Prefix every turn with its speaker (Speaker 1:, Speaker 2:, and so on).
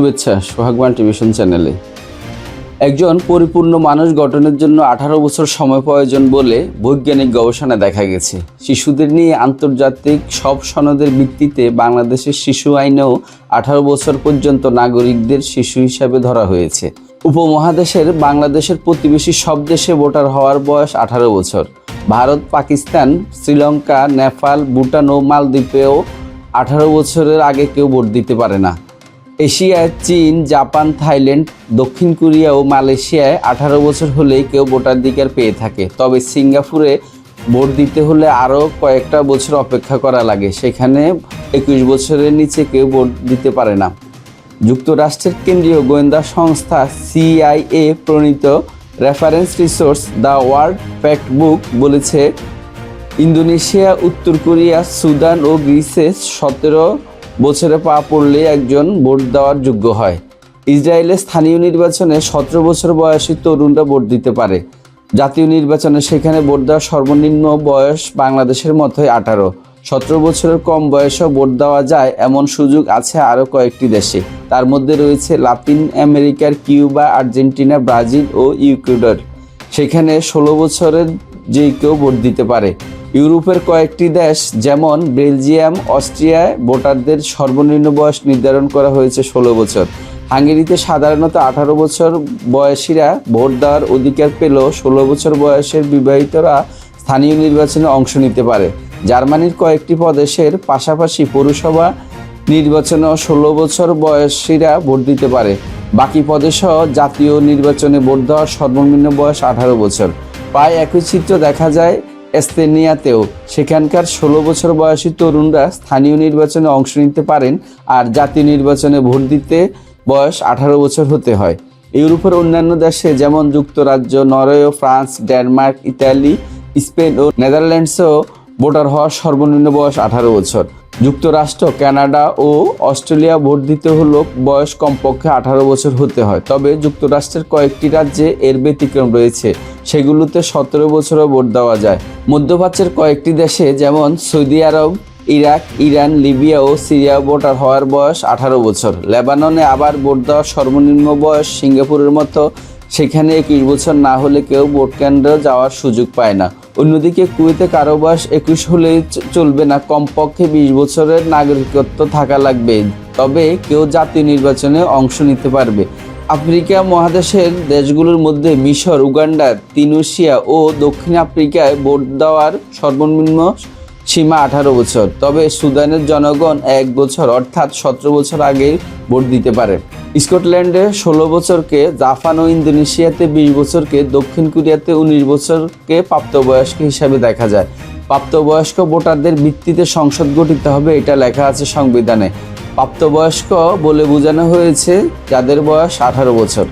Speaker 1: শুভেচ্ছা, সোহাগবান টেলিভিশন চ্যানেলে। একজন পরিপূর্ণ মানুষ গঠনের জন্য আঠারো বছর সময় প্রয়োজন বলে বৈজ্ঞানিক গবেষণা দেখা গেছে। শিশুদের নিয়ে আন্তর্জাতিক সব সনদের ভিত্তিতে বাংলাদেশের শিশু আইনেও আঠারো বছর পর্যন্ত নাগরিকদের শিশু হিসাবে ধরা হয়েছে। উপমহাদেশের বাংলাদেশের প্রতিবেশী সব দেশে ভোটার হওয়ার বয়স আঠারো বছর। ভারত, পাকিস্তান, শ্রীলঙ্কা, নেপাল, ভুটান ও মালদ্বীপেও আঠারো বছরের আগে কেউ ভোট দিতে পারে না। এশিয়ায় চীন, জাপান, থাইল্যান্ড, দক্ষিণ কোরিয়া ও মালয়েশিয়ায় আঠারো বছর হলেই কেউ ভোটাধিকার পেয়ে থাকে। তবে সিঙ্গাপুরে ভোট দিতে হলে আরও কয়েকটা বছর অপেক্ষা করা লাগে। সেখানে একুশ বছরের নিচে কেউ ভোট দিতে পারে না। যুক্তরাষ্ট্রের কেন্দ্রীয় গোয়েন্দা সংস্থা সিআইএ প্রণীত reference resource the World Factbook বলেছে, ইন্দোনেশিয়া, উত্তর কোরিয়া, সুদান ও গ্রিসে সতেরো বছরে পা পড়লে একজন ভোট দেওয়ার যোগ্য হয়। ইসরায়েলের স্থানীয় নির্বাচনে সতেরো বছর বয়সী তরুণরা ভোট দিতে পারে। জাতীয় নির্বাচনে সেখানে ভোট দেওয়ার সর্বনিম্ন বয়স বাংলাদেশের মতোই আঠারো। সতেরো বছরের কম বয়সেও ভোট দেওয়া যায় এমন সুযোগ আছে আরও কয়েকটি দেশে। তার মধ্যে রয়েছে লাতিন আমেরিকার কিউবা, আর্জেন্টিনা, ব্রাজিল ও ইউকুয়েডর সেখানে ষোলো বছরের যে কেউ ভোট দিতে পারে। ইউরোপের কয়েকটি দেশ, যেমন বেলজিয়াম অস্ট্রিয়ায় ভোটারদের সর্বনিম্ন বয়স নির্ধারণ করা হয়েছে ষোলো বছর। হাঙ্গেরিতে সাধারণত আঠারো বছর বয়সীরা ভোট দেওয়ার অধিকার পেলেও ষোলো বছর বয়সের বিবাহিতরা স্থানীয় নির্বাচনে অংশ নিতে পারে। জার্মানির কয়েকটি প্রদেশের পাশাপাশি পৌরসভা নির্বাচনে ষোলো বছর বয়সীরা ভোট দিতে পারে। বাকি প্রদেশও জাতীয় নির্বাচনে ভোট দেওয়ার সর্বনিম্ন বয়স আঠারো বছর। প্রায় একই চিত্র দেখা যায় এস্তেনিয়াতেও। সেখানকার ষোলো বছর বয়সী তরুণরা স্থানীয় নির্বাচনে অংশ নিতে পারেন আর জাতীয় নির্বাচনে ভোট দিতে বয়স আঠারো বছর হতে হয়। ইউরোপের অন্যান্য দেশে যেমন যুক্তরাজ্য, Norway, France, Denmark, Italy, Spain ও নেদারল্যান্ডসেও ভোটার হওয়ার সর্বনিম্ন বয়স আঠারো বছর। যুক্তরাষ্ট্র, কানাডা ও অস্ট্রেলিয়া ভোট দিতে হলো বয়স কমপক্ষে আঠারো বছর হতে হয়। তবে যুক্তরাষ্ট্রের কয়েকটি রাজ্যে এর ব্যতিক্রম রয়েছে। সেগুলোতে সতেরো বছরও ভোট দেওয়া যায়। মধ্যপ্রাচ্যের কয়েকটি দেশে যেমন সৌদি আরব, ইরাক, ইরান, লিবিয়া ও সিরিয়া ভোটার হওয়ার বয়স আঠারো বছর। লেবাননে আবার ভোট দেওয়ার সর্বনিম্ন বয়স সিঙ্গাপুরের মতো। সেখানে একুশ বছর না হলে কেউ ভোট কেন্দ্রে যাওয়ার সুযোগ পায় না। অন্যদিকে কুয়েতে কারও বয়স একুশ হলেই চ- চলবে না। কমপক্ষে বিশ বছরের নাগরিকত্ব থাকা লাগবে। তবে কেউ জাতীয় নির্বাচনে অংশ নিতে পারবে। আফ্রিকা মহাদেশের দেশগুলোর মধ্যে মিশর, উগান্ডা, তিনুশিয়া ও দক্ষিণ আফ্রিকায় ভোট দেওয়ার সর্বনিম্ন সীমা আঠারো বছর। তবে সুদানের জনগণ এক বছর অর্থাৎ সতেরো বছর আগে ভোট দিতে পারে। স্কটল্যান্ডে ষোলো বছরকে, জাপান ও ইন্দোনেশিয়াতে বিশ বছরকে, দক্ষিণ কোরিয়াতে উনিশ বছরকে প্রাপ্তবয়স্ক হিসাবে দেখা যায়। প্রাপ্তবয়স্ক ভোটারদের ভিত্তিতে সংসদ গঠিত হবে, এটা লেখা আছে সংবিধানে। প্রাপ্তবয়স্ক বলে বোঝানো হয়েছে যাদের বয়স আঠারো বছর।